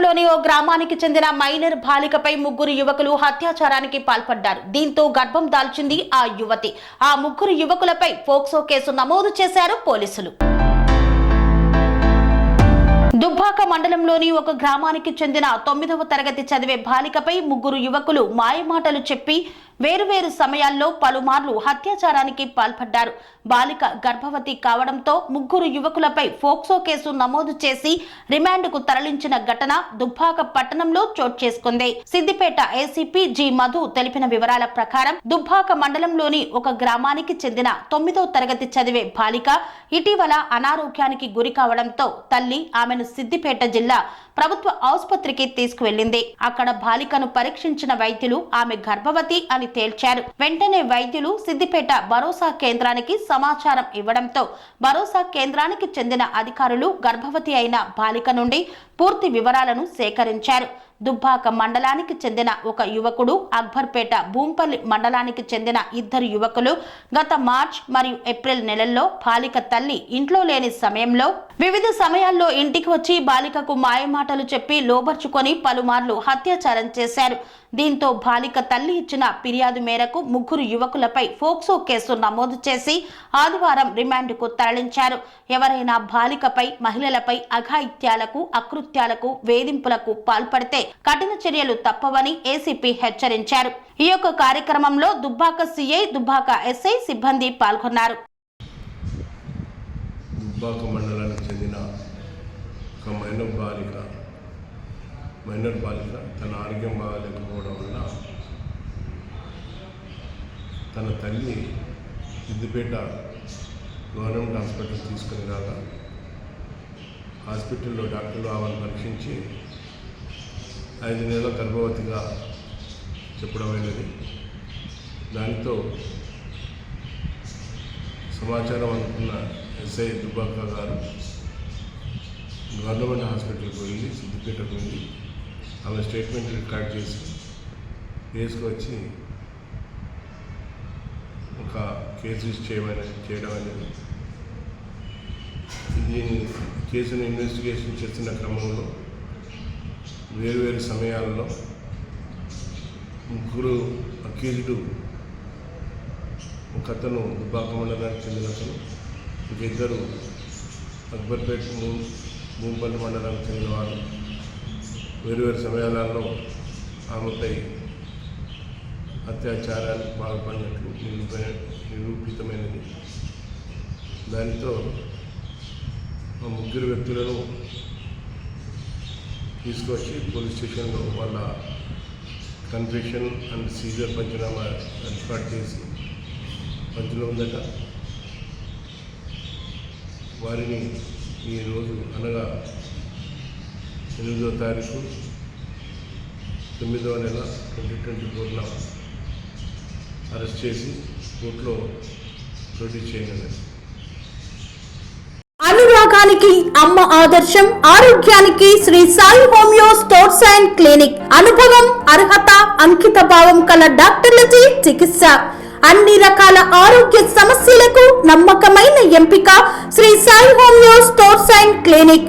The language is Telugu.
దుబ్బాక ఓ గ్రామానికి చెందిన మైనర్ బాలికపై ముగ్గురు యువకులు హత్యాచారానికి పాల్పడ్డారు. దీంతో గర్భం దాల్చింది ఆ యువతి. ఆ ముగ్గురు యువకులపై పోక్సో కేసు నమోదు చేశారు పోలీసులు. దుబ్బాక మండలంలోని ఒక గ్రామానికి చెందిన తొమ్మిదవ తరగతి చదివే బాలికపై ముగ్గురు యువకులు మాయమాటలు చెప్పి వేరువేరు సమయాల్లో పలుమార్లు అత్యాచారానికి పాల్పడ్డారు. బాలిక గర్భవతి కావడంతో ముగ్గురు యువకులపై ఫోక్సో కేసు నమోదు చేసి రిమాండ్కు తరలించిన ఘటన దుబ్బాక పట్టణంలో చోటు చేసుకుంది. సిద్దిపేట ఏసీపీ జి మధు తెలిపిన వివరాల ప్రకారం దుబ్బాక మండలంలోని ఒక గ్రామానికి చెందిన తొమ్మిదో తరగతి చదివే బాలిక ఇటీవల అనారోగ్యానికి గురి కావడంతో తల్లి ఆమెను సిద్దిపేట జిల్లా ప్రభుత్వ ఆసుపత్రికి తీసుకువెళ్ళింది అక్కడ బాలికను పరీక్షించిన వైద్యులు ఆమె గర్భవతి అని తేల్చారు. వెంటనే వైద్యులు సిద్దిపేట భరోసా కేంద్రానికి సమాచారం ఇవ్వడంతో భరోసా కేంద్రానికి చెందిన అధికారులు గర్భవతి అయిన బాలిక నుండి పూర్తి వివరాలను సేకరించారు. దుబ్బాక మండలానికి చెందిన ఒక యువకుడు అక్బర్పేట భూంపల్లి మండలానికి చెందిన ఇద్దరు యువకులు గత మార్చ్ మరియు ఏప్రిల్ నెలల్లో బాలిక తల్లి ఇంట్లో లేని సమయంలో వివిధ సమయాల్లో ఇంటికి వచ్చి బాలికకు మాయమాటలు చెప్పి లోబర్చుకొని పలుమార్లు అత్యాచారం చేశారు. దీంతో బాలిక తల్లి ఇచ్చిన ఫిర్యాదు మేరకు ముగ్గురు యువకులపై ఫోక్సో కేసు నమోదు చేసి ఆదివారం రిమాండ్కు తరలించారు. ఎవరైనా బాలికపై మహిళలపై అఘాయిత్యాలకు అకృత్యాలకు వేధింపులకు పాల్పడితే కఠిన చర్యలు తప్పవని ఏసీపీ హెచ్చరించారు. ఈ యొక్క కార్యక్రమంలో దుబ్బాక సిఐ దుబ్బాక ఎస్ఐ సిబ్బంది పాల్గొన్నారు. దుబ్బాక మండలానికి చెందిన ఒక మైనర్ బాలిక మైనర్ బాలిక తన ఆరోగ్యం బాగాలేకపోవడం వల్ల తన తల్లి సిద్దిపేట గవర్నమెంట్ హాస్పిటల్ తీసుకుని రాగా హాస్పిటల్లో డాక్టర్లు ఆమెను పరీక్షించి ఐదు నెలల గర్భవతిగా చెప్పడమైనది దానితో సమాచారం అనుకున్న ఎస్ఐ దుబ్బాక గారు గవర్నమెంట్ హాస్పిటల్కి వెళ్ళి సిద్దిపేటకు వెళ్ళి ఆమె స్టేట్మెంట్ రికార్డ్ చేసి తీసుకొచ్చి ఒక కేసు రిజిస్టర్ చేయమని చేయడం అనేది దీని కేసును ఇన్వెస్టిగేషన్ చేస్తున్న క్రమంలో వేరువేరు సమయాల్లో ముగ్గురు అక్యూజ్డ్ ఒక అతను దుబ్బాక మండలానికి చెందిన అతను ఇద్దరు అక్బర్పేట భూ భూంపల్లి మండలానికి చెందిన వారు. వేరు వేరు సమయాలలో ఆమెపై అత్యాచారానికి పాల్పడినట్లు నిరూపణ నిరూపితమైనది. దానితో ఆ ముగ్గురు వ్యక్తులను తీసుకొచ్చి పోలీస్ స్టేషన్లో వాళ్ళ కన్ఫెషన్ అండ్ సీజర్ పంచనామా ఏర్పాటు చేసి పంచులో ఉందట. వారిని ఈరోజు అనగా ఎనిమిదో తారీఖు తొమ్మిదవ నెల ట్వంటీ ట్వంటీ ఫోర్లో అరెస్ట్ చేసి కోర్టులో నోటీస్ చేయనున్నది అనురాగానికి అమ్మ ఆదర్శం ఆరోగ్యానికి Shri Sai homeo sports and clinic. అనుభవం అర్హత అంకిత భావం కల డాక్టర్లచే చికిత్స. అన్ని రకాల ఆరోగ్య సమస్యలకు నమ్మకమైన ఎంపిక Shri Sai homeo stores and clinic.